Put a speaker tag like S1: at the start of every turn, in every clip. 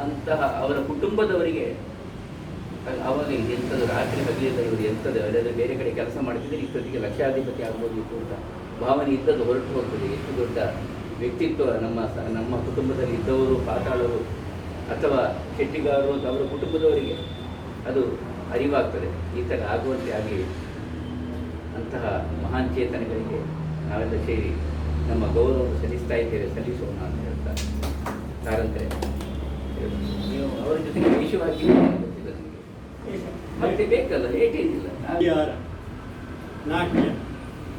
S1: ಅಂತಹ ಅವರ ಕುಟುಂಬದವರಿಗೆ ಆವಾಗ ಎಂಥದ್ದು ರಾತ್ರಿ ಹಗಲಿಲ್ಲ ಇವರು ಎಂಥದ್ದು ಅದಾದ್ರೆ ಬೇರೆ ಕಡೆ ಕೆಲಸ ಮಾಡ್ತಿದ್ರೆ ಇಷ್ಟೊತ್ತಿಗೆ ಲಕ್ಷಾಧಿಪತಿ ಆಗ್ಬೋದಿತ್ತು ಅಂತ ಭಾವನೆ ಇದ್ದದ್ದು ಹೊರಟು ಹೋಗ್ತದೆ. ಎಷ್ಟು ದೊಡ್ಡ ವ್ಯಕ್ತಿತ್ವ ನಮ್ಮ ನಮ್ಮ ಕುಟುಂಬದಲ್ಲಿ ಇದ್ದವರು, ಪಾತಾಳರು, ಅಥವಾ ಶೆಟ್ಟಿಗಾರರು ಅಂತ ಅವರ ಕುಟುಂಬದವರಿಗೆ ಅದು ಅರಿವಾಗ್ತದೆ. ಈ ಥರ ಆಗುವಂತೆ ಆಗಿ ಅಂತಹ ಮಹಾನ್ ಚೇತನಗಳಿಗೆ ನಾವೆಲ್ಲ ಸೇರಿ ನಮ್ಮ ಗೌರವ ಸಲ್ಲಿಸ್ತಾ ಇದ್ದೇವೆ, ಸಲ್ಲಿಸೋಣ ಅಂತ ಹೇಳ್ತಾರೆ ಕಾರಂತರೆ ನೀವು ಅವರ ಜೊತೆಗೆ ಮತ್ತೆ ಬೇಕಲ್ಲ
S2: ನಾಟ್ಯ,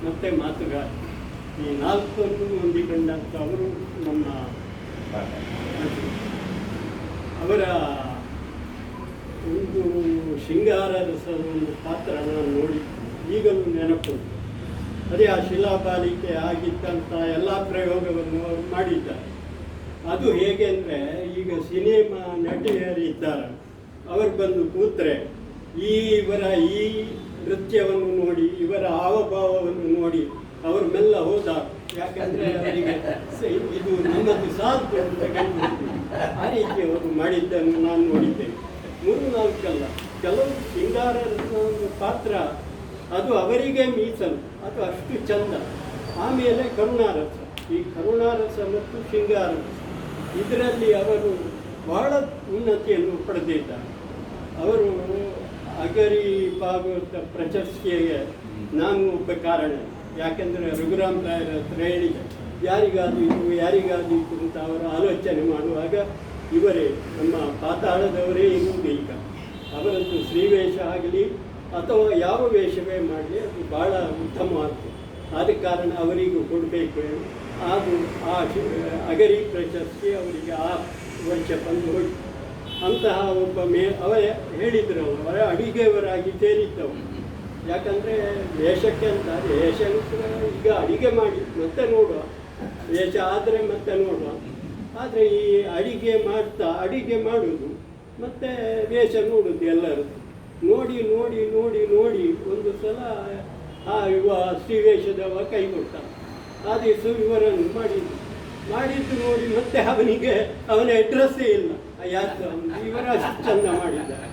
S2: ಮತ್ತು ಮಾತುಗಾರ. ಈ ನಾಲ್ಕನ್ನು ಹೊಂದಿಕೊಂಡಂತ ಅವರು ನಮ್ಮ ಅವರ ಒಂದು ಶೃಂಗಾರ ರಸದ ಒಂದು ಪಾತ್ರ ನಾನು ನೋಡಿ ಈಗಲೂ ನೆನಪು. ಅದೇ ಆ ಶಿಲಾಬಾಲಿಕೆ ಆಗಿದ್ದಂಥ ಎಲ್ಲ ಪ್ರಯೋಗವನ್ನು ಅವರು ಮಾಡಿದ್ದಾರೆ. ಅದು ಹೇಗೆ ಅಂದರೆ, ಈಗ ಸಿನಿಮಾ ನಟಿಯರಿದ್ದಾರೆ ಅವರು ಬಂದು ಕೂತ್ರೆ ಈ ಇವರ ಈ ನೃತ್ಯವನ್ನು ನೋಡಿ, ಇವರ ಹಾವಭಾವವನ್ನು ನೋಡಿ ಅವರು ಮೆಲ್ಲ ಹೋದ ಯಾಕಂದರೆ ಅವರಿಗೆ ಇದು ನಮ್ಮದು ಸಾಧ್ಯ ಅಂತ ಆ ರೀತಿ ಅವರು ಮಾಡಿದ್ದನ್ನು ನಾನು ನೋಡಿದ್ದೇನೆ. ಮೂರು ನಾಲ್ಕಲ್ಲ ಕೆಲವು ಸಿಂಗಾರರ ಒಂದು ಪಾತ್ರ, ಅದು ಅವರಿಗೆ ಮೀಸಲು, ಅದು ಅಷ್ಟು ಚಂದ. ಆಮೇಲೆ ಕರುಣಾರಸ. ಈ ಕರುಣಾರಸ ಮತ್ತು ಶೃಂಗಾರರಸ ಇದರಲ್ಲಿ ಅವರು ಬಹಳ ಉನ್ನತಿಯನ್ನು ಪಡೆದಿದ್ದಾರೆ. ಅವರು ಅಗರಿ ಭಾಗವತ ಪ್ರಶಸ್ತಿಗೆ ನಾನು ಒಬ್ಬ ಕಾರಣ. ಯಾಕೆಂದರೆ ರಘುರಾಮ್ ರಾಯರ ಹತ್ರ ಹೇಳಿದೆ ಯಾರಿಗಾದೀತು ಯಾರಿಗಾದೀತು ಅಂತ ಅವರು ಆಲೋಚನೆ ಮಾಡುವಾಗ ಇವರೇ ನಮ್ಮ ಪಾತಾಳದವರೇ ಇರುವುದು ಈಗ. ಅವರದ್ದು ಶ್ರೀವೇಷ ಆಗಲಿ ಅಥವಾ ಯಾವ ವೇಷವೇ ಮಾಡಲಿ, ಅದು ಭಾಳ ಉತ್ತಮವಾಗ್ತದೆ ಆದ ಕಾರಣ ಅವರಿಗೂ ಕೊಡಬೇಕು ಅದು ಆ ಅಗರಿ ಪ್ರಶಸ್ತಿ ಅವರಿಗೆ ಆ ವರ್ಷ ಬಂದು ಅಂತಹ ಒಬ್ಬ ಮೇ, ಅವರೇ ಹೇಳಿದ್ರು ಅವರು ಅಡಿಗೆಯವರಾಗಿ ಸೇರಿದ್ದವರು. ಯಾಕಂದರೆ ವೇಷಕ್ಕೆ ಅಂತ ವೇಷ ಈಗ ಅಡಿಗೆ ಮಾಡಿ, ಮತ್ತೆ ನೋಡುವ. ವೇಷ ಆದರೆ ಮತ್ತೆ ನೋಡುವ. ಆದರೆ ಈ ಅಡಿಗೆ ಮಾಡ್ತಾ, ಅಡಿಗೆ ಮಾಡುವುದು ಮತ್ತು ವೇಷ ನೋಡುದು ಎಲ್ಲರೂ. ನೋಡಿ ನೋಡಿ ನೋಡಿ ನೋಡಿ, ಒಂದು ಸಲ ಆ ಯುವ ಶ್ರೀವೇಷದವ ಕೈ ಕೊಟ್ಟ ಆ ಸುವಿವರನ್ನು ಮಾಡಿದ್ದು. ಮಾಡಿದ್ದು ನೋಡಿ ಮತ್ತೆ ಅವನಿಗೆ ಅವನ ಅಡ್ರೆಸ್ಸೇ ಇಲ್ಲ. ಯಾಕೆ ಅವನು ವಿವರ ಚಂದ ಮಾಡಿದ್ದಾರೆ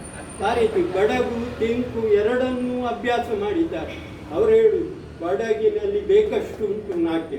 S2: ಆ ರೀತಿ ಬಡಗು ತೆಂಕು ಎರಡನ್ನೂ ಅಭ್ಯಾಸ ಮಾಡಿದ್ದಾರೆ. ಅವರು ಹೇಳು, ಬಡಗಿನಲ್ಲಿ ಬೇಕಷ್ಟು ಉಂಟು ನಾಟ್ಯ.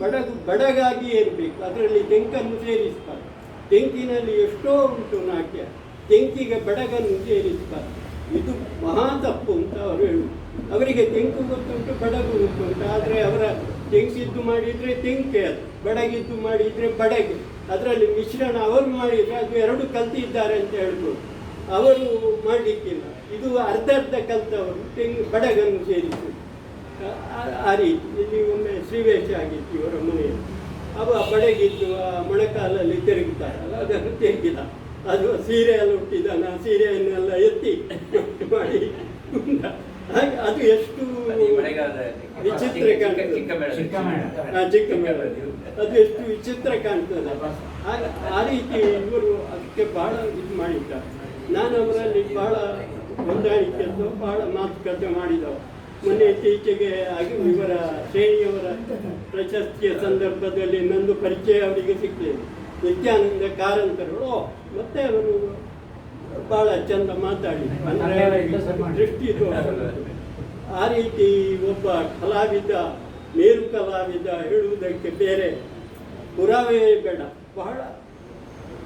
S2: ಬಡಗು ಬಡಗಾಗಿ ಇರಬೇಕು ಅದರಲ್ಲಿ ತೆಂಕನ್ನು ಸೇರಿಸ್ತಾರೆ. ತೆಂಕಿನಲ್ಲಿ ಎಷ್ಟೋ ಉಂಟು ನಾಟ್ಯ. ತೆಂಕಿಗೆ ಬಡಗನ್ನು ಸೇರಿಸ್ತಾರೆ. ಇದು ಮಹಾ ತಪ್ಪು ಅಂತ ಅವರು ಹೇಳು ಅವರಿಗೆ ತೆಂಕು ಗೊತ್ತುಂಟು, ಬಡಗು ಗೊತ್ತುಂಟು. ಆದರೆ ಅವರ ತೆಂಕಿದ್ದು ಮಾಡಿದರೆ ತೆಂಕೆ ಅದು ಬಡಗಿದ್ದು ಮಾಡಿದರೆ ಬಡಗೆ. ಅದರಲ್ಲಿ ಮಿಶ್ರಣ ಅವರು ಮಾಡಿದರೆ ಅದು ಎರಡು ಕಲ್ತಿದ್ದಾರೆ ಅಂತ ಹೇಳ್ಬೋದು. ಅವರು ಮಾಡಲಿಕ್ಕಿಲ್ಲ. ಇದು ಅರ್ಧ ಅರ್ಧ ಕಲ್ತವರು, ತೆಂಗು, ಬಡಗನ್ನು ಸೇರಿಸಿ. ಆ- ರೀತಿ. ಇಲ್ಲಿ ಒಮ್ಮೆ ಶ್ರೀವೇಶ ಆಗಿತ್ತು ಇವರ ಮನೆಯಲ್ಲಿ. ಅವ ಬಡಗಿದ್ದು ಆ ಮೊಣಕಾಲಲ್ಲಿ ತಿರುಗುತ್ತಾರಲ್ಲ ಅದನ್ನು ತೆಂಗಿಲ್ಲ ಅದು ಸೀರೆಯಲ್ಲಿ ಹುಟ್ಟಿದಾನ ಸೀರೆಯನ್ನೆಲ್ಲ ಎತ್ತಿ ಮಾಡಿ. ಹಾಗೆ ಅದು ಎಷ್ಟು ವಿಚಿತ್ರ
S1: ಚಿಕ್ಕ-
S2: ಕಾಣ್ತದೆ.
S1: ಚಿಕ್ಕ ಮೇಳ.
S2: ಅದು ಎಷ್ಟು ವಿಚಿತ್ರ ಕಾಣ್ತದೆ. ಆ ರೀತಿ ಇವರು ಅದಕ್ಕೆ ಬಹಳ ಇದು ಮಾಡಿದ್ದಾರೆ. ನಾನು ಅವರಲ್ಲಿ ಬಹಳ ಹೊಂದಾಣಿಕೆ ಬಹಳ ಮಾತುಕತೆ ಮಾಡಿದವು ಮೊನ್ನೆ ಇತ್ತೀಚೆಗೆ ಆಗಿ ಇವರ ಶ್ರೇಣಿಯವರ ಪ್ರಶಸ್ತಿಯ ಸಂದರ್ಭದಲ್ಲಿ ನಂದು ಪರಿಚಯ ಅವರಿಗೆ ಸಿಕ್ಕಿದೆ ನಿತ್ಯಾನಂದ ಕಾರಂತರು. ಮತ್ತೆ ಅವರು ಬಹಳ ಚಂದ ಮಾತಾಡಿ. ಅಂದರೆ ದೃಷ್ಟಿ ದೋಷ. ಆ ರೀತಿ ಒಬ್ಬ ಕಲಾವಿದ, ಮೇರು ಕಲಾವಿದ ಹೇಳುವುದಕ್ಕೆ ಬೇರೆ ಪುರಾವೆ ಬೇಡ. ಬಹಳ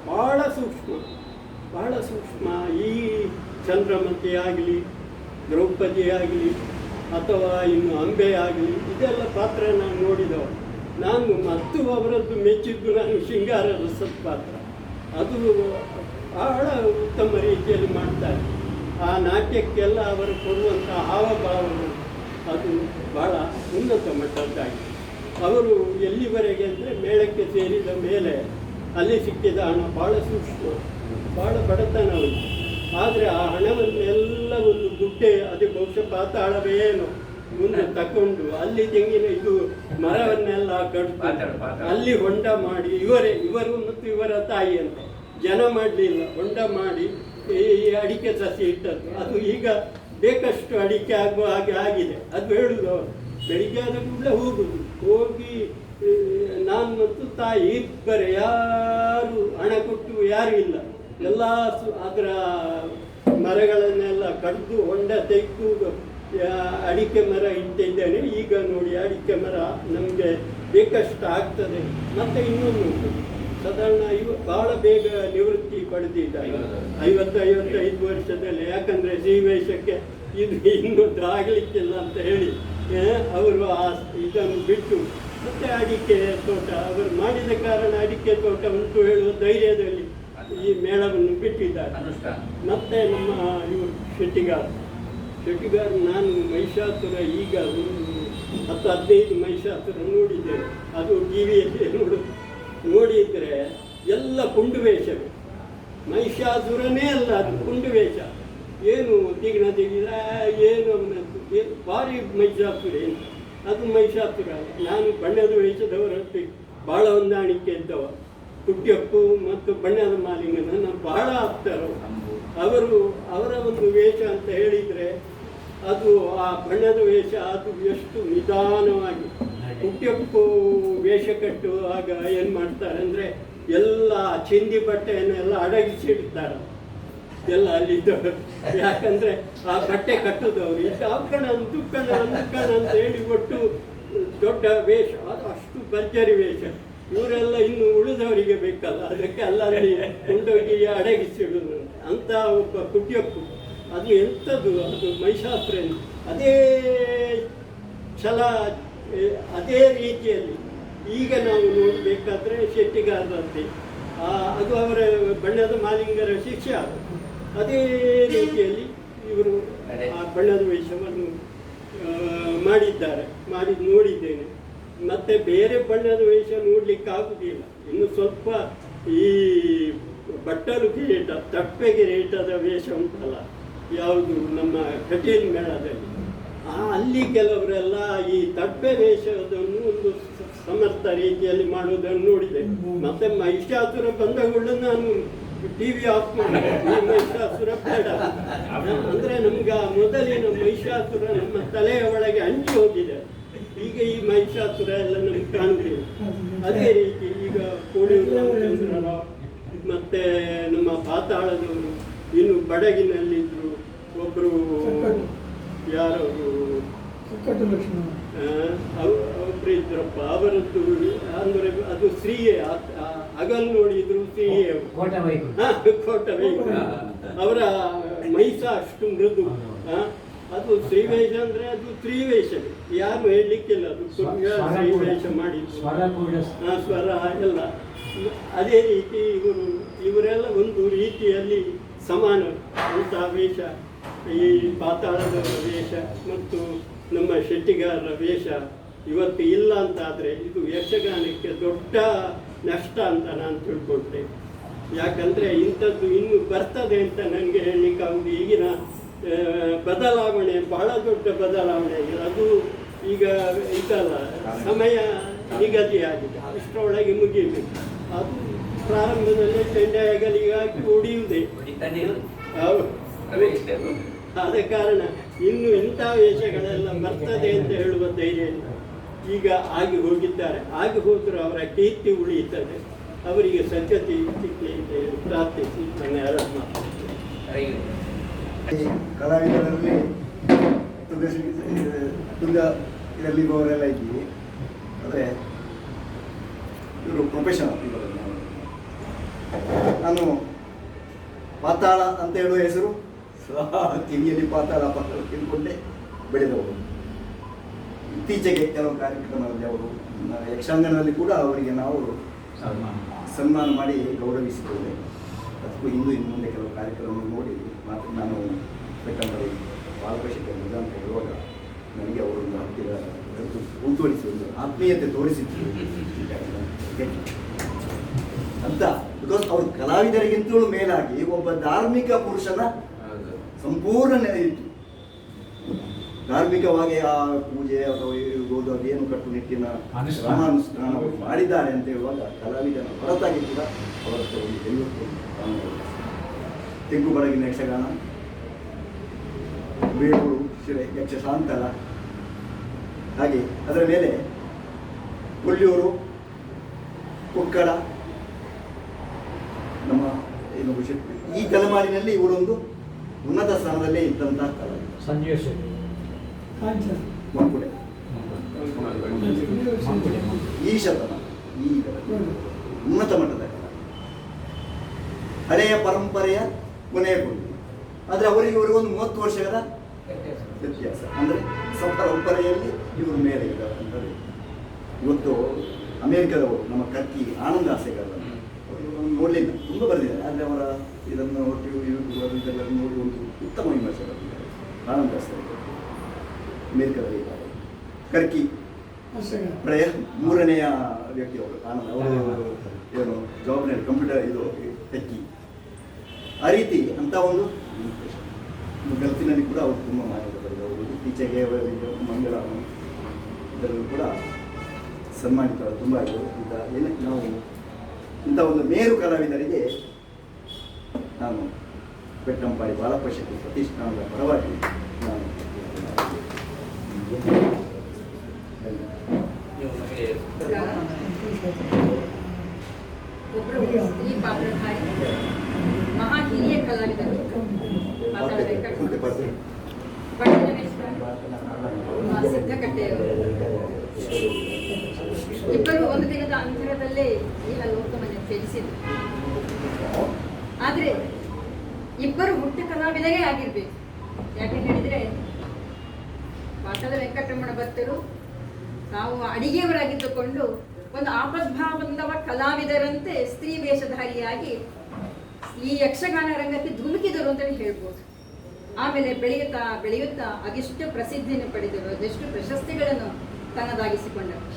S2: ಬಹಳ ಸೂಕ್ಷ್ಮ ಬಹಳ ಸೂಕ್ಷ್ಮ. ಈ ಚಂದ್ರಮತಿ ಆಗಲಿ, ದ್ರೌಪದಿ ಆಗಲಿ, ಅಥವಾ ಇನ್ನು ಅಂಬೆ ಆಗಲಿ, ಇದೆಲ್ಲ ಪಾತ್ರ ನಾನು ನೋಡಿದವ. ನಾನು ಮತ್ತು ಅವರದ್ದು ಮೆಚ್ಚಿದ್ದು ನಾನು ಶೃಂಗಾರ ರಸದ ಪಾತ್ರ ಅದು ಬಹಳ ಉತ್ತಮ ರೀತಿಯಲ್ಲಿ ಮಾಡ್ತಾರೆ. ಆ ನಾಟ್ಯಕ್ಕೆಲ್ಲ ಅವರು ಕೊಡುವಂಥ ಹಾವಭಾವಗಳು ಅದು ಬಹಳ ಉನ್ನತ ಮಟ್ಟದ್ದಾಗಿದೆ. ಅವರು ಎಲ್ಲಿವರೆಗೆ ಅಂದರೆ ಮೇಳಕ್ಕೆ ಸೇರಿದ ಮೇಲೆ ಅಲ್ಲಿ ಸಿಕ್ಕಿದ ಹಣ ಭಾಳ ಸೂಕ್ಷ್ಮ ಭಾಳ ಬಡತನ ಉಂಟು ಆದರೆ ಆ ಹಣವನ್ನೆಲ್ಲ ಒಂದು ಗುಡ್ಡೆ ಅದು ಬಹುಶಃ ಪಾತಾಳವೇನು ಮುಂದೆ ತಗೊಂಡು ಅಲ್ಲಿ ತೆಂಗಿನ ಇದು ಮರವನ್ನೆಲ್ಲ ಕಡ್ದು. ಅಲ್ಲಿ ಹೊಂಡ ಮಾಡಿ ಇವರೇ ಇವರು ಮತ್ತು ಇವರ ತಾಯಿ ಅಂತ. ಜನ ಮಾಡಲಿಲ್ಲ ಹೊಂಡ ಮಾಡಿ ಈ ಅಡಿಕೆ ಸಸಿ ಇಟ್ಟದ್ದು. ಅದು ಈಗ ಬೇಕಷ್ಟು ಅಡಿಕೆ ಆಗುವ ಹಾಗೆ ಆಗಿದೆ. ಅದು ಹೇಳುದು, ಬೆಳಿಗ್ಗೆ ಆದ ಕೂಡಲೇ ಹೋಗುದು. ಹೋಗಿ ನಾನು ಮತ್ತು ತಾಯಿ ಇಬ್ಬರು, ಯಾರು ಹಣ ಕೊಟ್ಟು ಯಾರು ಇಲ್ಲ. ಎಲ್ಲ ಅದರ ಮರಗಳನ್ನೆಲ್ಲ ಕಡಿದು ಹೊಂಡ ತೆಗೆದು ಅಡಿಕೆ ಮರ ಇಟ್ಟಿದ್ದೇನೆ. ಈಗ ನೋಡಿ, ಅಡಿಕೆ ಮರ ನಮಗೆ ಬೇಕಷ್ಟು ಆಗ್ತದೆ. ಮತ್ತೆ ಇನ್ನೊಂದು. ಸಾಧಾರಣ ಬಹಳ ಬೇಗ ನಿವೃತ್ತಿ ಪಡೆದಿದ್ದಾರೆ. ಐವತ್ತು, ಐವತ್ತೈದು ವರ್ಷದಲ್ಲಿ. ಯಾಕಂದ್ರೆ ಜೀವೇಶಕ್ಕೆ ಇದು ಇನ್ನೊಂದು ಆಗ್ಲಿಕ್ಕಿಲ್ಲ ಅಂತ ಹೇಳಿ ಅವರು ಆ ಇದನ್ನು ಬಿಟ್ಟು ಮತ್ತೆ ಅಡಿಕೆ ತೋಟ, ಅವರು ಮಾಡಿದ ಕಾರಣ ಅಡಿಕೆ ತೋಟ ಉಂಟು ಹೇಳುವ ಧೈರ್ಯದಲ್ಲಿ ಈ ಮೇಳವನ್ನು ಬಿಟ್ಟಿದ್ದಾರೆ. ಮತ್ತೆ ನಮ್ಮ ಇವರು ಶೆಟ್ಟಿಗಾರ್. ಶೆಟ್ಟಿಗಾರ್ ನಾನು ಮಹಿಷಾಸುರ ಈಗ ಒಂದು ಹತ್ತು, ಹದಿನೈದು ಮಹಿಷಾಸುರ ನೋಡಿದ್ದೇನೆ. ಅದು ಟಿ ವಿಯಲ್ಲಿ ನೋಡು ನೋಡಿದರೆ ಎಲ್ಲ ಕುಂಡು ವೇಷವೇ ಮಹಿಷಾಸುರನೇ ಅಲ್ಲ ಅದು ಕುಂಡು ವೇಷ ಏನು ತಿಗ್ನ ತೆಗಿದ ಏನು ಭಾರಿ ಮಹಿಷಾಸುರ ಏನು? ಅದು ಮಹಿಷಾಸುರ. ನಾನು ಬಣ್ಣದ ವೇಷದವರಂತೆ ಭಾಳ ಹೊಂದಾಣಿಕೆ ಇದ್ದವ. ಕುಟ್ಟಿಯಪ್ಪು ಮತ್ತು ಬಣ್ಣದ ಮಾಲಿಂಗ ನನ್ನ ಬಹಳ
S1: ಆಗ್ತಾರ
S2: ಅವರು ಅವರ ಒಂದು ವೇಷ ಅಂತ ಹೇಳಿದರೆ ಅದು ಆ ಬಣ್ಣದ ವೇಷ ಅದು ಎಷ್ಟು ನಿಧಾನವಾಗಿ. ಕುಟ್ಟಿಯಪ್ಪು ವೇಷ ಆಗ ಏನು ಮಾಡ್ತಾರೆ ಅಂದರೆ ಎಲ್ಲ ಚಿಂದಿ ಬಟ್ಟೆಯನ್ನೆಲ್ಲ ಅಡಗಿಸಿಡ್ತಾರೆ ಎಲ್ಲ ಅಲ್ಲಿದ್ದವರು ಯಾಕಂದ್ರೆ ಆ ಬಟ್ಟೆ ಕಟ್ಟದವ್ರು ಇಷ್ಟು ಅಕ್ಕಣ ದುಕ್ಕಣ ಅಂದುಕಣ ಅಂತ ಹೇಳಿ ಒಟ್ಟು ದೊಡ್ಡ ವೇಷ. ಅದು ಅಷ್ಟು ಭರ್ಜರಿ ವೇಷ. ಇವರೆಲ್ಲ ಇನ್ನು ಉಳಿದವರಿಗೆ ಬೇಕಲ್ಲ. ಅದಕ್ಕೆ ಅಲ್ಲಲ್ಲಿ ಕೊಂಡೋಗಿ ಅಡಗಿಸಿಡೋದು ಅಂತ ಒಬ್ಬ ಕುಟಿಯಪ್ಪು ಅದು ಎಂಥದ್ದು? ಅದು ಮಹಿಷಾಸುರ ಅದೇ ಛಲ ಅದೇ ರೀತಿಯಲ್ಲಿ ಈಗ ನಾವು ನೋಡಬೇಕಾದ್ರೆ ಶೆಟ್ಟಿಗಾರರಂತೆ. ಅದು ಅವರ ಬಣ್ಣದ ಮಾಲಿಂಗರ ಶಿಕ್ಷೆ ಅದು. ಅದೇ ರೀತಿಯಲ್ಲಿ ಇವರು ಆ ಬಣ್ಣದ ವೇಷವನ್ನು ಮಾಡಿದ್ದಾರೆ, ಮಾಡಿ ನೋಡಿದ್ದೇನೆ. ಮತ್ತೆ ಬೇರೆ ಬಣ್ಣದ ವೇಷ ನೋಡ್ಲಿಕ್ಕೆ ಆಗುದಿಲ್ಲ ಇನ್ನು ಸ್ವಲ್ಪ ಈ ಬಟ್ಟಲು ಕಿರೀಟ, ತಪ್ಪೆಗೆ ರೇಟದ ವೇಷ ಉಂಟಲ್ಲ, ಯಾವುದು ನಮ್ಮ ಕಟೀಲ್ ಮೇಳದಲ್ಲಿ ಅಲ್ಲಿ ಕೆಲವರೆಲ್ಲ ಈ ತಪ್ಪೆ ವೇಷವನ್ನು ಒಂದು ಸಮರ್ಥ ರೀತಿಯಲ್ಲಿ ಮಾಡುವುದನ್ನು ನೋಡಿದೆ. ಮತ್ತೆ ಮಹಿಷಾಸುರ ಬಂದ ಕೂಡಲೇ ನಾನು ಟಿವಿ ಆಫ್ ಮಾಡಿದೆ. ಮಹಿಷಾಸುರ ಬೇಡ. ಅಂದ್ರೆ ನಮ್ಗೆ ಆ ಮೊದಲಿನ ಮಹಿಷಾಸುರ ನಮ್ಮ ತಲೆಯ ಒಳಗೆ ಹಂಚಿ ಹೋಗಿದೆ. ಈಗ ಈ ಮಹಿಷಾಸುರ ಎಲ್ಲ ನಮ್ಗೆ ಕಾಣುತ್ತಿಲ್ಲ ಅದೇ ರೀತಿ ಈಗ ಕೋಳಿ ಮತ್ತೆ ನಮ್ಮ ಪಾತಾಳದವರು, ಇನ್ನು ಬಡಗಿನಲ್ಲಿದ್ರು ಒಬ್ಬರು ಯಾರವರು ಒಬ್ರು ಇದ್ರಪ್ಪ. ಅವರದ್ದು ಅಂದ್ರೆ ಅದು ಸ್ತ್ರೀಯೇ. ಹಗಲ್ ನೋಡಿದ್ರು ಸ್ತ್ರೀಯೇ ಅವರು.
S3: ಕೋಟ ಬೈಕು
S2: ಬೇಕು. ಅವರ ಮೈಸ ಅಷ್ಟು ಮೃದು. ಹಾ, ಅದು ಶ್ರೀವೇಶ ಅಂದ್ರೆ ಅದು ತ್ರಿವೇಶ ಯಾರು ಹೇಳಲಿಕ್ಕಿಲ್ಲ ಅದು. ಶ್ರೀವೇಶ ಮಾಡಿ
S3: ಸ್ವರ
S2: ಎಲ್ಲ. ಅದೇ ರೀತಿ ಇವರು ಇವರೆಲ್ಲ ಒಂದು ರೀತಿಯಲ್ಲಿ ಸಮಾನ ಅಂತ ವೇಷ. ಈ ಪಾತಾಳದ ವೇಷ ಮತ್ತು ನಮ್ಮ ಶೆಟ್ಟಿಗಾರರ ವೇಷ ಇವತ್ತು ಇಲ್ಲ ಅಂತಾದರೆ ಇದು ಯಕ್ಷಗಾನಕ್ಕೆ ದೊಡ್ಡ ನಷ್ಟ ಅಂತ ನಾನು ತಿಳ್ಕೊಂಡೆ. ಯಾಕಂದರೆ ಇಂಥದ್ದು ಇನ್ನು ಬರ್ತದೆ ಅಂತ ನನಗೆ ಹೇಳಲಿಕ್ಕಾಗುದು ಈಗಿನ ಬದಲಾವಣೆ ಬಹಳ ದೊಡ್ಡ ಬದಲಾವಣೆ ಆಗಿದೆ. ಅದು ಈಗ ಇದಲ್ಲ ಸಮಯ ನಿಗದಿಯಾಗಿದೆ. ಅಷ್ಟರೊಳಗೆ ಮುಗಿಯಬೇಕು. ಅದು ಪ್ರಾರಂಭದಲ್ಲಿ ಚೆಂಡೆಗಲಿಗೆ ಹಾಕಿ ಹೊಡೆಯುವುದೇ. ಹೌದು. ಆದ ಕಾರಣ ಇನ್ನು ಇಂಥ ವೇಷಗಳೆಲ್ಲ ಬರ್ತದೆ ಅಂತ ಹೇಳುವ ಧೈರ್ಯ ಇಲ್ಲ. ಈಗ ಆಗಿ ಹೋಗಿದ್ದಾರೆ. ಆಗಿ ಹೋದರೂ ಅವರ ಕೀರ್ತಿ ಉಳಿಯುತ್ತದೆ. ಅವರಿಗೆ ಸಂಗತಿ ಸಿಕ್ಕಲಿ ಅಂತ ಹೇಳಿ ಪ್ರಾರ್ಥಿಸಿ ನನ್ನ
S4: ಕಲಾವಿದರಲ್ಲಿ ತುಂಗ ಇದರಲ್ಲಿ ತುಂಗ ಇದರಲ್ಲಿರುವವರೆಲ್ಲ ಇದ್ದೀವಿ. ಆದರೆ ಇವರು ಪ್ರೊಫೆಷನಲ್ ನಾನು ಪಾತಾಳ ಅಂತ ಹೇಳುವ ಹೆಸರು ಸದಾ ಕಿವಿಯಲ್ಲಿ ಪಾತಾಳ ಪಾತಾಳ ತಿಳ್ಕೊಂಡೆ ಬೆಳೆದವರು. ಇತ್ತೀಚೆಗೆ ಕೆಲವು ಕಾರ್ಯಕ್ರಮದಲ್ಲಿ ಅವರು ಯಕ್ಷಾಂಗನದಲ್ಲಿ ಕೂಡ ಅವರಿಗೆ ನಾವು ಸನ್ಮಾನ ಮಾಡಿ ಗೌರವಿಸಿದ್ದೇವೆ. ಅದಕ್ಕೂ ಇನ್ನೂ ಇನ್ನು ಮುಂದೆ ಕೆಲವು ಕಾರ್ಯಕ್ರಮ ನೋಡಿ ಮಾತ್ರ ನಾನು ಬೇಕಂದರೆ ಬಾಲಕೃಷ್ಣ ಅಂತ ಹೇಳುವಾಗ ನನಗೆ ಅವರೊಂದು ಹತ್ತಿರ ಮುಂದುವರಿಸಿ ಒಂದು ಆತ್ಮೀಯತೆ ತೋರಿಸಿದ್ರು. ಅಂತ. ಬಿಕಾಸ್ ಅವರು ಕಲಾವಿದರಿಗಿಂತಲೂ ಮೇಲಾಗಿ ಒಬ್ಬ ಧಾರ್ಮಿಕ ಪುರುಷನ. ಸಂಪೂರ್ಣ ನೆನೆಯಿತು ಇತ್ತು ಧಾರ್ಮಿಕವಾಗಿ ಆ ಪೂಜೆ ಅಥವಾ ಇರ್ಬೋದು ಅದೇನು ಕಟ್ಟುನಿಟ್ಟಿನ
S3: ಅನುಷ್ಠಾನ.
S4: ಮಾಡಿದ್ದಾರೆ ಅಂತ ಹೇಳುವಾಗ ಕಲಾವಿದನ ಹೊರತಾಗಿ ಕೂಡ ಅವರ ತೆಂಗು ತೆಂಗು ಬಡಗಿನ ಯಕ್ಷಗಾನ ಬೇಗೂರು ಶಿಲೆ ಯಕ್ಷ ಶಾಂತಲ ಹಾಗೆ ಅದರ ಮೇಲೆ ಕೊಲ್ಲಿಯೂರು ಕುಕ್ಕಡ ನಮ್ಮ ಏನು ಈ ತಲೆಮಾರಿನಲ್ಲಿ ಇವರೊಂದು ಉನ್ನತ ಸ್ಥಾನದಲ್ಲಿ ಇದ್ದಂತಹ ಕಲಾವಿದ
S3: ಸಂಜೀವ ಶೆಟ್ಟಿ.
S4: ಈ ಶತನ ಉನ್ನತ ಮಟ್ಟದ ಹಳೆಯ ಪರಂಪರೆಯ ಕೊನೆಯ ಕೊಂಡು ಆದರೆ ಅವರಿಗೆ ಇವರಿಗೊಂದು ಮೂವತ್ತು ವರ್ಷಗಳ ವ್ಯತ್ಯಾಸ. ಅಂದರೆ ಸಂಪರಂಪರೆಯಲ್ಲಿ ಇವರು ಮೇಲೆ ಇದ್ದಾರೆ ಅಂದರೆ ಇವತ್ತು ಅಮೆರಿಕದವರು ನಮ್ಮ ಕತ್ತಿ ಆನಂದ ಆಸೆಗಾರರು ಇವ್ರನ್ನು ನೋಡಲಿಲ್ಲ, ತುಂಬ ಬರೆದಿದ್ದಾರೆ ಆದರೆ ಅವರ ಇದನ್ನು ಒಟ್ಟು ಯೂಟ್ಯೂಬ್ ಇದೆಲ್ಲ ನೋಡಿ ಒಂದು ಉತ್ತಮ ವಿಮರ್ಶೆ ಬರೆದಿದ್ದಾರೆ ಆನಂದ ಅಮೇರಿಕದಲ್ಲಿ ಇದ್ದಾರೆ. ಕರ್ಕಿ ಪ್ರಯ ಮೂರನೆಯ ವ್ಯಕ್ತಿ ಅವರು, ಆನಂದ ಅವರು ಏನು ಜಾಬ್ನಲ್ಲಿ ಕಂಪ್ಯೂಟರ್ ಇದು ಟೆಕ್ಕಿ ಆ ರೀತಿ ಅಂತ ಒಂದು ಗಲ್ಫಿನಲ್ಲಿ ಕೂಡ ಅವರು ತುಂಬ ಮಾಡಿದ್ದಾರೆ ಅವರು ಇತ್ತೀಚೆಗೆ ಮಂಗಳ ಇದರಲ್ಲೂ ಕೂಡ ಸನ್ಮಾನಿತ ತುಂಬ ಇದು ಈಗ ಏನಕ್ಕೆ ನಾವು ಇಂಥ ಒಂದು ಮೇರು ಕಲಾವಿದರಿಗೆ ನಾನು ಬೆಟ್ಟಂಪಾಡಿ ಬಾಲಪ್ಪ ಶೆಟ್ಟಿ ಪ್ರತಿಷ್ಠಾನದ ಪರವಾಗಿ ನಾನು
S5: ಒಬ್ಬರು ಈ ಪಾತ್ರ ಮಹಾ ಹಿರಿಯ ಕಲಾವಿದರು ಮಾತಾಡಬೇಕಾಗಿ ಸಿದ್ಧಕಟ್ಟೆಯವರು ಇಬ್ಬರು ಒಂದು ದಿನದ ಅಂತರದಲ್ಲೇ ಈ ಲೋಕವನ್ನು ತ್ಯಜಿಸಿದ್ರು ಆದ್ರೆ ಇಬ್ಬರು ಹುಟ್ಟು ಕಲಾವಿದರೇ ಆಗಿರ್ಬೇಕು. ಯಾಕೆ ಹೇಳಿದ್ರೆ ಪಾಠದ ವೆಂಕಟರಮಣ ಭಕ್ತರು ತಾವು ಅಡಿಗೆಯವರಾಗಿದ್ದುಕೊಂಡು ಒಂದು ಆಪದ್ಭಾವಂದವ ಕಲಾವಿದರಂತೆ ಸ್ತ್ರೀ ವೇಷಧಾರಿಯಾಗಿ ಈ ಯಕ್ಷಗಾನ ರಂಗಕ್ಕೆ ಧುಮುಕಿದರು ಅಂತಲೇ ಹೇಳ್ಬೋದು. ಆಮೇಲೆ ಬೆಳೆಯುತ್ತಾ ಬೆಳೆಯುತ್ತಾ ಅದೆಷ್ಟು ಪ್ರಸಿದ್ಧಿಯನ್ನು ಪಡೆದರು ಅದೆಷ್ಟು ಪ್ರಶಸ್ತಿಗಳನ್ನು ತನ್ನದಾಗಿಸಿಕೊಂಡರು.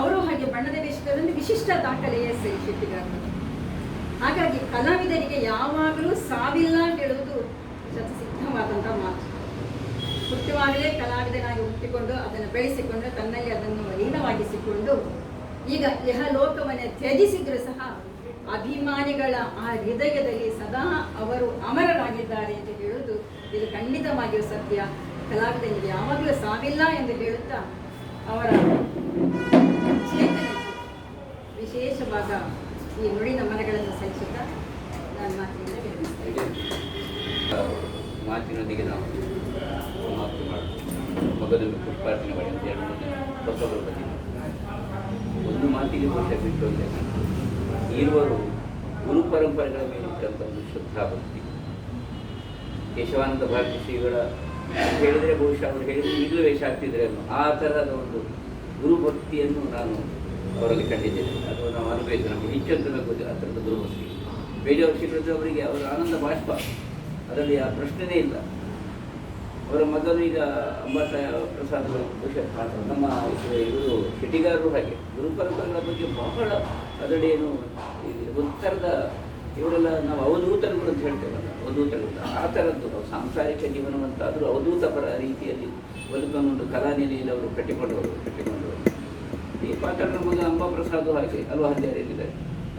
S5: ಅವರು ಹಾಗೆ ಬಣ್ಣದ ವೇಷದಲ್ಲಿ ವಿಶಿಷ್ಟ ದಾಖಲೆಯ ಸೇರಿಸಿಟ್ಟಿದ್ದಾರೆ ಹಾಗಾಗಿ ಕಲಾವಿದರಿಗೆ ಯಾವಾಗಲೂ ಸಾವಿಲ್ಲ ಅಂತ ಹೇಳುವುದು ಸಿದ್ಧವಾದಂಥ ಮಾತು. ಹುಟ್ಟುವಾಗಲೇ ಕಲಾವಿದನಾಗಿ ಹುಟ್ಟಿಕೊಂಡು ಅದನ್ನು ಬೆಳೆಸಿಕೊಂಡು ತನ್ನಲ್ಲಿ ಅದನ್ನು ಲೀನವಾಗಿಸಿಕೊಂಡು ಈಗ ಇಹಲೋಕವನ್ನೇ ತ್ಯಜಿಸಿದ್ರು ಸಹ ಅಭಿಮಾನಿಗಳ ಆ ಹೃದಯದಲ್ಲಿ ಸದಾ ಅವರು ಅಮರರಾಗಿದ್ದಾರೆ ಎಂದು ಹೇಳುವುದು ಇದು ಖಂಡಿತವಾಗಿಯೂ ಸತ್ಯ. ಕಲಾವಿದನಿಗೆ ಯಾವಾಗಲೂ ಸಾವಿಲ್ಲ ಎಂದು ಹೇಳುತ್ತಾ ಅವರ ವಿಶೇಷವಾದ ಈ ನುಡಿ ನಮನಗಳನ್ನು ಸಲ್ಲಿಸುತ್ತಾ ನಾನು ಮಾತಿನಿಂದ ವಿರಮಿಸ್ತೇನೆ
S1: ಮಾತಿನೊಂದಿಗೆ ನಾವು ಸಮಾಪ್ತಿ ಮಾಡ್ತೀವಿ ಮಗದೊಮ್ಮೆ ಪುಷ್ಪಾರ್ಚನೆ ಮಾಡಿ ಅಂತ ಎರಡು ಮೂರು ಹೊಸಬರು ಒಂದು ಮಾತಿಗೆ ಬಹುಶಃ ಬಿಟ್ಟು ಅಂದರೆ ಇರುವರು ಗುರು ಪರಂಪರೆಗಳ ಮೇಲೆ ಒಂದು ಒಂದು ಶ್ರದ್ಧಾಭಕ್ತಿ ಕೇಶವಾನಂದ ಭಾರತಿ ಶ್ರೀಗಳ ಹೇಳಿದರೆ ಬಹುಶಃ ಅವರು ಹೇಳಿದರೆ ಈಗಲೂ ವೇಷ ಆಗ್ತಿದ್ರೆ ಆ ಥರದ ಒಂದು ಗುರುಭಕ್ತಿಯನ್ನು ನಾನು ಅವರಲ್ಲಿ ಕಂಡಿದ್ದೇನೆ. ಅದು ನಾವು ಅನುಭವಿಸಿ ನಮಗೆ ಹೆಚ್ಚಂತ ಗೊತ್ತಿಲ್ಲ ಆ ಥರದ ಗುರುಭಕ್ತಿ ಬೇಜಾರು ಶ್ರೀಕೃಷ್ಣ ಅವರಿಗೆ ಅವರ ಆನಂದ ಬಾಷ್ಪ. ಅದರಲ್ಲಿ ಆ ಪ್ರಶ್ನೆನೇ ಇಲ್ಲ. ಅವರ ಮಗನು ಈಗ ಅಂಬಾಸ ಪ್ರಸಾದ್ ನಮ್ಮ ಇವರು ಶೆಟ್ಟಿಗಾರರು ಹಾಗೆ. ಗುರು ಪರಂಪರೆಗಳ ಬಗ್ಗೆ ಬಹಳ ಅದರಲ್ಲಿ ಏನು ಉತ್ತರದ ಇವರೆಲ್ಲ ನಾವು ಅವಧೂತರುಗಳು ಅಂತ ಹೇಳ್ತೇವಲ್ಲ, ಅವಧೂತರುಗಳು. ಆ ಥರದ್ದು ನಾವು ಸಾಂಸಾರಿಕ ಜೀವನವಂತಾದರೂ ಅವಧೂತ ಪರ ರೀತಿಯಲ್ಲಿ ಬದುಕನ್ನು ಒಂದು ಕಲಾನೆಲೆಯಲ್ಲಿ ಅವರು ಕಟ್ಟಿಕೊಂಡವರು ಕಟ್ಟಿಕೊಂಡವರು. ಈ ಪಾಠ ಮಗ ಅಂಬಾಪ್ರಸಾದ್ ಹಾಗೆ ಅಲ್ವಾ ಹಂದಿಯಾರಿದ್ದಾರೆ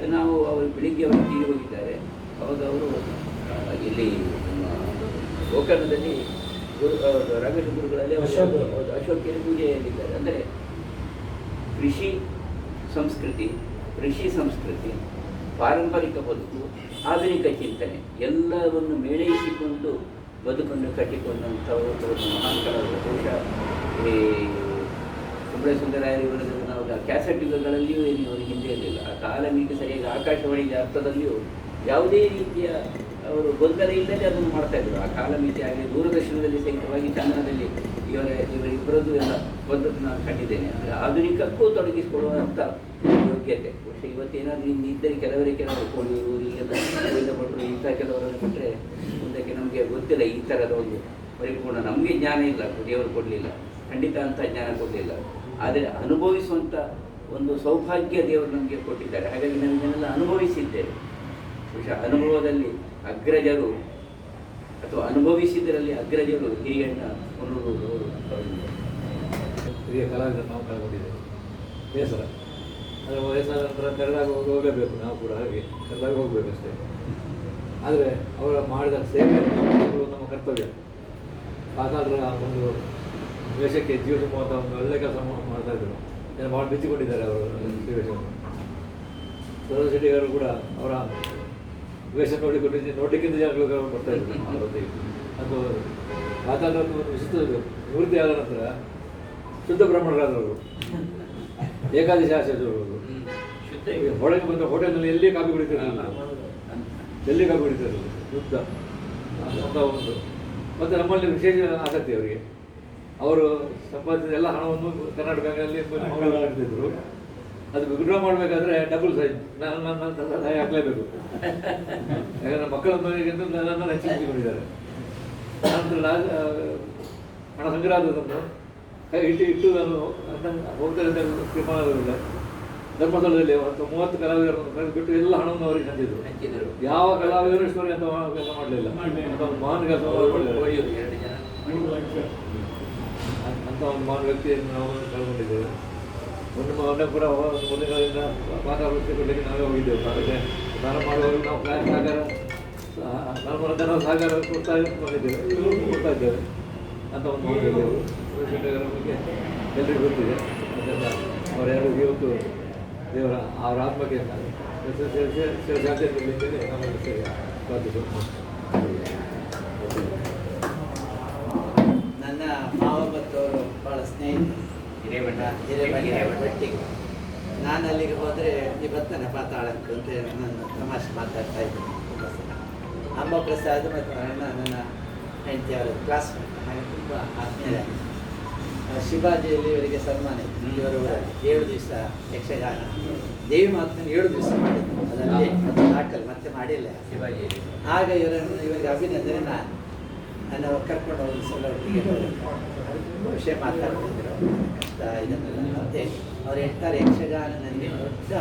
S1: ನಾವು ಅವರು ಬೆಳಿಗ್ಗೆ ಅವರು ತೀರಿ ಹೋಗಿದ್ದಾರೆ. ಅವಾಗ ಅವರು ಇಲ್ಲಿ ನಮ್ಮ ಗೋಕರ್ಣದಲ್ಲಿ ಗುರು ಆ, ಗುರುಗಳಲ್ಲಿ ಅವರು
S3: ಅಶೋಕ್.
S1: ಅಶೋಕಿಯ ಅಶೋಕಿನ ಪೂಜೆಯಲ್ಲಿದ್ದಾರೆ. ಅಂದರೆ ಕೃಷಿ ಸಂಸ್ಕೃತಿ ಕೃಷಿ ಸಂಸ್ಕೃತಿ ಪಾರಂಪರಿಕ ಬದುಕು ಆಧುನಿಕ ಚಿಂತನೆ ಎಲ್ಲವನ್ನು ಮೇಳೈಸಿಕೊಂಡು ಬದುಕನ್ನು ಕಟ್ಟಿಕೊಂಡಂಥವರು ಮಹಾನ್ ಕಲಾವಿದ ಬಹುಶಃ ಈ ಸುಬ್ರಹ್ಮಣ್ಯ ಸುಂದರಾಯರು ನಾವು ಕ್ಯಾಸೆಟ್ ಯುಗಗಳಲ್ಲಿಯೂ ಏನು ಅವರು ಹಿಂದೆ ಇರಲಿಲ್ಲ. ಆ ಕಾಲಮಿಗೆ ಸರಿಯಾಗಿ ಆಕಾಶವಾಣಿ ಅರ್ಥದಲ್ಲಿಯೂ ಯಾವುದೇ ರೀತಿಯ ಅವರು ಗೊಂದಲ ಇಲ್ಲದೆ ಅದನ್ನು ಮಾಡ್ತಾ ಇದ್ರು. ಆ ಕಾಲಮಿತಿ ಆಗಲಿ ದೂರದರ್ಶನದಲ್ಲಿ ಸಹಿತವಾಗಿ ಚಂದ್ರದಲ್ಲಿ ಇವರ ಇವರಿಬ್ಬರದ್ದು ಎಲ್ಲ ಬಂದದ್ದು ನಾನು ಕಂಡಿದ್ದೇನೆ. ಅಂದರೆ ಆಧುನಿಕಕ್ಕೂ ತೊಡಗಿಸಿಕೊಳ್ಳುವಂಥ ಯೋಗ್ಯತೆ. ಬಹುಶಃ ಇವತ್ತೇನಾದರೂ ಇನ್ನು ಇದ್ದರೆ ಕೆಲವರಿಗೆ ಕೆಲವರು ಕೋಳಿಯೂರು ಈಗೆಲ್ಲ ಕೊಟ್ಟರು ಇಂಥ ಕೆಲವರನ್ನು ಕೊಟ್ಟರೆ ಮುಂದಕ್ಕೆ ನಮಗೆ ಗೊತ್ತಿಲ್ಲ. ಈ ಥರದ ಒಂದು ಪರಿಪೂರ್ಣ ನಮಗೆ ಜ್ಞಾನ ಇಲ್ಲ, ದೇವರು ಕೊಡಲಿಲ್ಲ. ಖಂಡಿತ ಅಂತ ಜ್ಞಾನ ಕೊಡಲಿಲ್ಲ. ಆದರೆ ಅನುಭವಿಸುವಂಥ ಒಂದು ಸೌಭಾಗ್ಯ ದೇವರು ನಮಗೆ ಕೊಟ್ಟಿದ್ದಾರೆ. ಹಾಗಾಗಿ ನಾನು ಇದನ್ನೆಲ್ಲ ಅನುಭವಿಸಿದ್ದೇವೆ ಬಹುಶಃ ಅನುಭವದಲ್ಲಿ ಅಗ್ರಜರು ಅಥವಾ ಅನುಭವಿಸಿದ್ದರಲ್ಲಿ ಅಗ್ರಜರು ಹಿರಿಯಣ್ಣ ಅವರು
S3: ಹಿರಿಯ ಕಲಾವಿದರು ನಾವು ಕಳ್ಕೊಂಡಿದ್ದೇವೆ. ಬೇಸರ. ಆದರೆ ವಯಸ್ಸಾದ ನಂತರ ಕರ್ನಾಟಕ ಹೋಗಿ ಹೋಗಲೇಬೇಕು ನಾವು ಕೂಡ ಹಾಗೆ. ಕರಳಕ್ಕೆ ಹೋಗಬೇಕು ಅಷ್ಟೇ ಆದರೆ ಅವರ ಮಾಡಿದ ಸೇವೆ ನಾವು ನಮ್ಮ ಕರ್ತವ್ಯ. ಹಾಗಾದ್ರೆ ಒಂದು ದೇಶಕ್ಕೆ ಜೀವ ತುಂಬುವಂಥ ಒಂದು ಒಳ್ಳೆ ಕೆಲಸ ಮಾಡ್ತಾ ಇದ್ರು. ಜನ ಭಾಳ ಮೆಚ್ಚಿಕೊಂಡಿದ್ದಾರೆ ಅವರು ವೇಷವನ್ನು ಸರೋಜ ಶೆಟ್ಟಿಗಾರರು ಕೂಡ ಅವರ ವೇಷ ನೋಡಿಕೊಂಡು ನೋಡಲಿಕ್ಕಿಂತ ಜನಗಳು ಬರ್ತಾ ಇದ್ರು ಅವರೊಂದಿಗೆ ಅದು ಮಾತಾಡೋದು ಒಂದು ವಿಶಿಷ್ಟ ನಿವೃತ್ತಿ ಆದ ನಂತರ ಶುದ್ಧ ಬ್ರಾಹ್ಮಣರಾದವರು. ಏಕಾದಶಿ ಆಚಾರ್ಯವರು
S1: ಹೊಡೆಗೆ ಶುದ್ಧ
S3: ಈಗ ಹೊರಗೆ ಬಂದ ಹೋಟೆಲ್ನಲ್ಲಿ ಎಲ್ಲಿ ಕಾಫಿ ಕುಡಿತಿರಲಿಲ್ಲ. ಎಲ್ಲಿ ಕಾಫಿ ಕುಡಿತಿರಲಿಲ್ಲ. ಶುದ್ಧ. ಅಂತ ಒಂದು. ಮತ್ತು ನಮ್ಮಲ್ಲಿ ವಿಶೇಷ ಆಸಕ್ತಿ ಅವರಿಗೆ. ಅವರು ಸಂಪಾದಿಸಿದ ಎಲ್ಲ ಹಣವನ್ನು ಕರ್ನಾಟಕ ಬ್ಯಾಂಕಲ್ಲಿ ಮಂಗಳೂರು ಇಡ್ತಿದ್ರು ಅದು ವಿಡ್ರಾ ಮಾಡಬೇಕಾದ್ರೆ ಡಬಲ್ ಸೈಜ್ ನಾನು ನನ್ನ ಸಹಾಯ ಹಾಕಲೇಬೇಕು. ಯಾಕಂದ್ರೆ ಮಕ್ಕಳ ಮನೆಗಿಂತ ನನ್ನನ್ನು ಹೆಚ್ಚಿಸಿಕೊಂಡಿದ್ದಾರೆ ನಂತರ ನಾನು ಹಣ ಸಂಗ್ರಹ ಆದದನ್ನು ಕೈ ಇಟ್ಟು ಇಟ್ಟು ನಾನು ಹೋಗ್ತಾ ಇದ್ದ ತೀರ್ಮಾನವಿಲ್ಲ ಧರ್ಮಸ್ಥಳದಲ್ಲಿ ಒಂದು ಮೂವತ್ತು ಕಲಾವಿದರನ್ನು ಕರೆದುಬಿಟ್ಟು ಎಲ್ಲ ಹಣವನ್ನು ಅವರಿಗೆ ಹಂಚಿದ್ರು. ಯಾವ ಕಲಾವಿದರು ಇಷ್ಟವರೆಗೆ ಅಂತ ಕೆಲಸ ಮಾಡಲಿಲ್ಲ.
S2: ಮಾಡ್ಲಿಲ್ಲ.
S3: ಅಂತ ಮಹಾನ್ ಕೆಲಸ
S1: ಒಳ್ಳೆಯದು ಎರಡು ಜನ
S2: ಮೂರು ಲಕ್ಷ
S3: ಅಂತ ಒಂದು ವ್ಯಕ್ತಿಯನ್ನು ನಾವು ಕಳ್ಕೊಂಡಿದ್ದೇವೆ ಒಂದು ಮೊನ್ನೆ ಕೂಡ ಒಂದು ಮೊದಲಿನ ದಿನದಿಂದ ಮಾತಾಡೋದಕ್ಕೆ ಕೊಡಲಿಕ್ಕೆ ನಾವೇ ಹೋಗಿದ್ದೇವೆ ಅದಕ್ಕೆ ಸ್ನಾನ ಮಾಡುವಾಗ ನಾವು ಪ್ಲಾನ್ ಸಾಗರ ನಮ್ಮ ಧನ ಸಾಗರ ಕೊಡ್ತಾ ಮಾಡಿದ್ದೇವೆ ಇವ್ರಿಗೂ ಕೊಡ್ತಾ ಇದ್ದೇವೆ ಅಂತ ಒಂದು ಮಾಡಿದ್ದೇವೆ ಬಗ್ಗೆ ಎಲ್ಲರಿಗೂ ಗೊತ್ತಿದೆ ಅದೆಲ್ಲ ಅವರೆರಡು ಇವತ್ತು ದೇವರ ಅವರ ಆತ್ಮಕ್ಕೆ ಸೇರಿಸಿ ಸೇರಿಸಿ ನಮ್ಮಲ್ಲಿ ಸೇವೆ
S6: ನನ್ನ ಮಾವ ಮತ್ತು ಅವರು ಭಾಳ ಸ್ನೇಹಿತರು ಒಟ್ಟಿಗೆ. ನಾನು ಅಲ್ಲಿಗೆ ಹೋದರೆ ಈ ಬರ್ತಾನೆ ಪಾತಾಳಕ್ಕೆ ಅಂತ ನನ್ನ ತಮಾಷೆ ಮಾತಾಡ್ತಾ ಇದ್ದೆ ಅಮ್ಮ ಪ್ರಸಾದ್ ಮತ್ತು ಅಣ್ಣ ನನ್ನ ಹೆಂಡತಿ ಅವರ ಕ್ಲಾಸ್ ಹಾಗೆ ತುಂಬ ಆತ್ಮೀಯ. ಶಿವಾಜಿಯಲ್ಲಿ ಇವರಿಗೆ ಸನ್ಮಾನ ಇತ್ತು. ಇವರು ಏಳು ದಿವಸ ಯಕ್ಷಗಾನ. ದೇವಿ ಮಾತನ್ನು ಏಳು ದಿವಸ ಮಾಡಿದ್ದು ಅದರಲ್ಲಿ ಅದು ಮತ್ತೆ ಮಾಡಿಲ್ಲ.
S1: ಶಿವಾಜಿ
S6: ಆಗ ಇವರನ್ನು ಇವರಿಗೆ ಅಭಿನಂದನೆ ನಾನು. ನನ್ನ ಕರ್ಕೊಂಡು ಹೋಗಿ ಸಲ ಒಟ್ಟಿಗೆ ವಿಷಯ ಮಾತಾಡ್ತಿದ್ದರು ಇದನ್ನೆಲ್ಲ ಮತ್ತೆ ಅವ್ರು ಹೇಳ್ತಾರೆ ಯಕ್ಷಗಾನದಲ್ಲಿ ದೊಡ್ಡ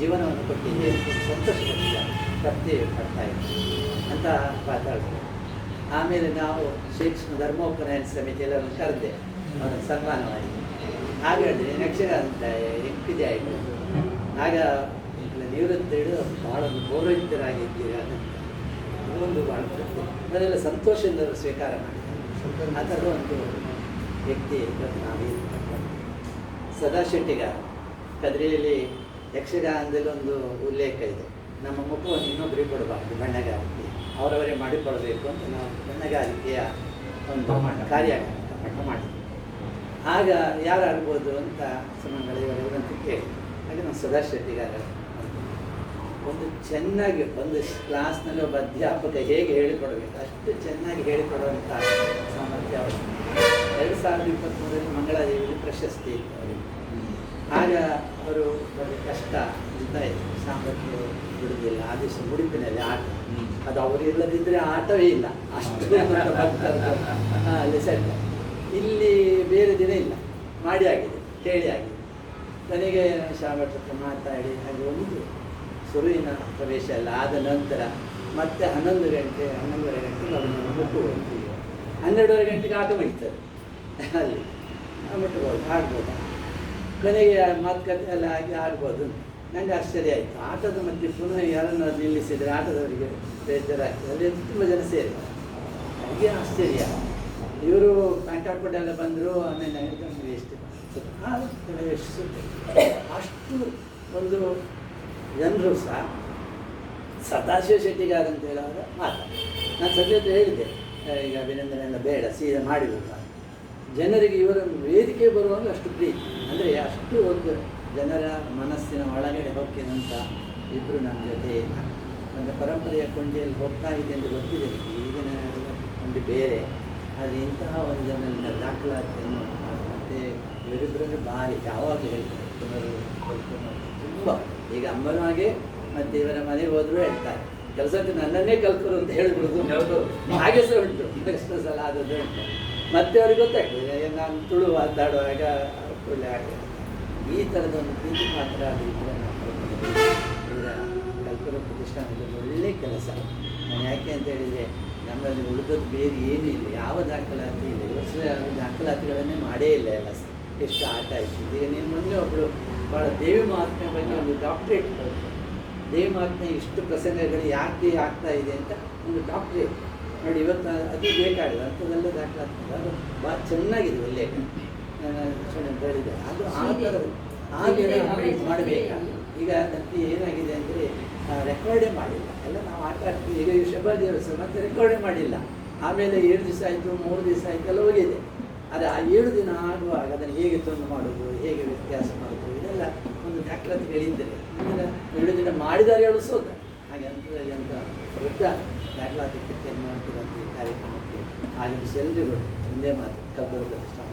S6: ಜೀವನವನ್ನು ಕೊಟ್ಟಿದ್ದೆ ಸಂತೋಷಪಟ್ಟಿದ್ದ ಕತ್ತೆ ಪಡ್ತಾ ಅಂತ ಮಾತಾಡ್ತಾರೆ. ಆಮೇಲೆ ನಾವು ಶ್ರೀಕೃಷ್ಣ ಧರ್ಮೋಪನಯನ ಸಮಿತಿ ಎಲ್ಲರನ್ನು ಕರೆದೆ. ಅವರನ್ನು ಸನ್ಮಾನ ಮಾಡಿ ಆಗ ಹೇಳಿದ್ರೆ, ಯಕ್ಷಗಾನ ಹೆಂಗಿದೆ ಆಯಿತು. ಆಗ ನಿವೃತ್ತಿ ಹಿಡಿದು ಭಾಳ ಒಂದು ಪೌರೋಹಿತ್ಯರಾಗಿದ್ದೀರಿ ಒಂದು ಭಾಳ ಅದೆಲ್ಲ ಸಂತೋಷದಿಂದ ಸ್ವೀಕಾರ ಮಾಡಿದ್ದಾರೆ ಆ ಥರದ ಒಂದು ವ್ಯಕ್ತಿ ಇವತ್ತು ನಾವಿದ್ದೀವಿ ಸದಾ ಶೆಟ್ಟಿಗಾರ ಕದ್ರಿಯಲ್ಲಿ ಯಕ್ಷಗಾನದಲ್ಲೊಂದು ಉಲ್ಲೇಖ ಇದೆ. ನಮ್ಮ ಮುಖವನ್ನು ಇನ್ನೊಬ್ಬರಿಗೆ ಕೊಡಬಾರ್ದು ಬಣ್ಣಗಾರಿಕೆ ಅವರವರೇ ಮಾಡಿಕೊಳ್ಬೇಕು ಅಂತ ನಾವು ಬಣ್ಣಗಾರಿಕೆಯ ಒಂದು ಕಾರ್ಯ ಮಠ ಮಾಡಿದ್ವಿ. ಆಗ ಯಾರು ಆಡ್ಬೋದು ಅಂತ ಸುಮಂಗಳ ಅಂತ ಕೇಳಿ. ಹಾಗೆ ನಾವು ಸದಾ ಶೆಟ್ಟಿಗಾರ ಒಂದು ಚೆನ್ನಾಗಿ ಒಂದು ಕ್ಲಾಸ್ನಲ್ಲಿ ಒಬ್ಬ ಅಧ್ಯಾಪಕ ಹೇಗೆ ಹೇಳಿಕೊಡಬೇಕು ಅಷ್ಟು ಚೆನ್ನಾಗಿ ಹೇಳಿಕೊಡುವಂಥ ಸಾಮರ್ಥ್ಯ ಅವರು ಎರಡು ಸಾವಿರದ ಇಪ್ಪತ್ತ್ಮೂರರಲ್ಲಿ ಮಂಗಳಾದೇವಿಯಲ್ಲಿ ಪ್ರಶಸ್ತಿ ಇತ್ತು ಅವರಿಗೆ ಆಗ ಅವರು ಬರೀ ಕಷ್ಟ ಅಂತ ಇತ್ತು ಸಾಮರ್ಥ್ಯ ಬಿಡುವುದಿಲ್ಲ ಆ ದಿವಸ ಉಡುಪಿನಲ್ಲಿ ಆಟ. ಅದು ಅವರು ಇಲ್ಲದಿದ್ದರೆ ಆಟವೇ ಇಲ್ಲ. ಅಷ್ಟು ಅಲ್ಲಿ ಸೆಟ್ ಇಲ್ಲಿ ಬೇರೆ ದಿನ ಇಲ್ಲ. ಮಾಡಿ ಆಗಿದೆ ಕೇಳಿ ಆಗಿದೆ. ನನಗೆ ಶಾಮಟ್ ಹತ್ರ ಮಾತಾಡಿ ಹಾಗೆ ಒಂದು ಸುರುವಿನ ಪ್ರವೇಶ ಎಲ್ಲ ಆದ ನಂತರ ಮತ್ತೆ ಹನ್ನೊಂದು ಗಂಟೆ ಹನ್ನೊಂದುವರೆ ಗಂಟೆಗೆ ಅವರನ್ನು ಮುಟ್ಟುವುದು ಹನ್ನೆರಡುವರೆ ಗಂಟೆಗೆ ಆಟ ಮುಗಿತದೆ ಅಲ್ಲಿ. ಮುಟ್ಟಬಹುದು ಆಡ್ಬೋದು ಕೊನೆಗೆ ಮಾತುಕತೆ ಎಲ್ಲ ಆಗಿ ಆಡ್ಬೋದು ನನಗೆ ಆಶ್ಚರ್ಯ ಆಯಿತು. ಆಟದ ಮಧ್ಯೆ ಪುನಃ ಯಾರನ್ನು ನಿಲ್ಲಿಸಿದರೆ ಆಟದವರಿಗೆ ಬೇಜಾರಾಗ್ತದೆ. ಅಲ್ಲಿ ತುಂಬ ಜನ ಸೇರಿ ನನಗೆ ಆಶ್ಚರ್ಯ. ಇವರು ಪ್ಯಾಂಟ್ ಬಂದರು ಆಮೇಲೆ ನನಗೆ ಎಷ್ಟು. ಅಷ್ಟು ಒಂದು ಜನರು ಸಹ ಸದಾಶಿವ ಶೆಟ್ಟಿಗಾರ ಅಂತ ಮಾತಾಡ್ತಾರೆ ಮಾತು ನಾನು ಸದ್ಯ ಹೇಳಿದ್ದೆ. ಹೇಳಿದೆ ಈಗ ಅಭಿನಂದನೆ ಎಲ್ಲ ಬೇಡ. ಸೀದಾ ಮಾಡಿಬಿಡುವ ಜನರಿಗೆ ಇವರ ವೇದಿಕೆ ಬರುವಾಗ ಅಷ್ಟು ಪ್ರೀತಿ. ಅಂದರೆ ಅಷ್ಟು ಒಂದು ಜನರ ಮನಸ್ಸಿನ ಒಳಗಡೆ ಅಂತ ಇಬ್ಬರು ನಮ್ಮ ಜೊತೆ ಒಂದು ಪರಂಪರೆಯ ಕೊಂಡಿಯಲ್ಲಿ ಹೋಗ್ತಾ ಇದೆ ಅಂತ ಗೊತ್ತಿದೆ. ಈಗಿನ ಒಂದು ಬೇರೆ. ಆದರೆ ಇಂತಹ ಒಂದು ಜನರಿಂದ ದಾಖಲಾತಿಯನ್ನು ಮತ್ತು ಇವರಿಬ್ಬರಲ್ಲಿ ಭಾರಿ ಯಾವಾಗಲೂ ಹೇಳ್ತಾರೆ. ತುಂಬ. ಈಗ ಅಮ್ಮನೂ ಹಾಗೆ ಮತ್ತು ಇವರ ಮನೆಗೆ ಹೋದರೂ ಹೇಳ್ತಾರೆ. ಕೆಲಸಕ್ಕೆ ನನ್ನನ್ನೇ ಕಲ್ತ್ರು ಅಂತ ಹೇಳ್ಬಿಡುದು. ಹಾಗೆ ಸಹ ಉಂಟು. ಎಕ್ಸ್ಪ್ರೆಸ್ ಸಲ ಆದದ್ದು ಉಂಟು. ಮತ್ತೆ ಅವ್ರಿಗೆ ಗೊತ್ತಾಗ್ತದೆ ನಾನು ತುಳು ಮಾತಾಡುವಾಗ ಹಾಗೆ. ಈ ಥರದ ಒಂದು ಪ್ರೀತಿ ಮಾತ್ರ ಅದು ಕಲ್ಪನ ಪ್ರತಿಷ್ಠಾನದಲ್ಲಿ ಒಳ್ಳೆ ಕೆಲಸ. ನಾನು ಯಾಕೆ ಅಂತ ಹೇಳಿದರೆ, ನಮ್ಮಲ್ಲಿ ಉಳಿದದ್ದು ಬೇರೆ ಏನೂ ಇಲ್ಲ. ಯಾವ ದಾಖಲಾತಿ ಇಲ್ಲ. ಈ ವರ್ಷ ದಾಖಲಾತಿಗಳನ್ನೇ ಮಾಡೇ ಇಲ್ಲ ಎಲ್ಲ. ಎಷ್ಟು ಆಟ ಆಯಿತು. ಈಗ ನೀನು ಒಬ್ಬಳು ಭಾಳ ದೇವಿ ಮಹಾತ್ಮೆ ಬಗ್ಗೆ ಒಂದು ಡಾಕ್ಟ್ರೇಟ್ ದೇವಿ ಮಹಾತ್ಮೆ ಇಷ್ಟು ಪ್ರಸಂಗಗಳು ಯಾಕೆ ಆಗ್ತಾ ಇದೆ ಅಂತ ಒಂದು ಡಾಕ್ಟ್ರೇಟ್ ನೋಡಿ ಇವತ್ತು ಅದು ಬೇಕಾಗಿಲ್ಲ ಅಂಥದ್ದೆಲ್ಲ ದಾಖಲಾಗ್ತದೆ. ಅದು ಭಾಳ ಚೆನ್ನಾಗಿದೆ ಉಲ್ಲೇಖ ನಾನು ಹೇಳಿದೆ ಅದು ಆ ಥರ ಆ
S5: ಥರ.
S6: ಮಾಡಬೇಕಾಗ ಈಗ ಅದಕ್ಕೆ ಏನಾಗಿದೆ ಅಂದರೆ ರೆಕಾರ್ಡೇ ಮಾಡಿಲ್ಲ. ಎಲ್ಲ ನಾವು ಆಟ ಆಡ್ತೀವಿ. ಈಗ ಈ ಶಬ ದಿವಸ ಮತ್ತೆ ರೆಕಾರ್ಡೇ ಮಾಡಿಲ್ಲ. ಆಮೇಲೆ ಏಳು ದಿವಸ ಆಯಿತು ಮೂರು ದಿವಸ ಆಯಿತು ಎಲ್ಲ ಹೋಗಿದೆ. ಆದರೆ ಆ ಏಳು ದಿನ ಆಗುವಾಗ ಅದನ್ನು ಹೇಗೆ ತೊಂದು ಮಾಡೋದು ಹೇಗೆ ವ್ಯತ್ಯಾಸ ಮಾಡೋದು ಇದೆಲ್ಲ ಒಂದು ದಾಖಲಾತಿಗಳಿದ್ದರೆ ಆಮೇಲೆ ಏಳು ದಿನ ಮಾಡಿದರೆ ಹೇಳಿಸೋದು ಹಾಗೆ ಅಂತ ಅಂತ ಕೇರಳ ದಿಕ್ಕಕ್ಕೆ ಏನು ಮಾಡ್ತೀರಂತ ಈ ಕಾರ್ಯಕ್ರಮಕ್ಕೆ ಆಗಮಿಸಿ ಎಲ್ಲರಿಗೂ ಒಂದೇ ಮಾತು ಕಬ್ಬರು ಪ್ರತಿಷ್ಠಾನ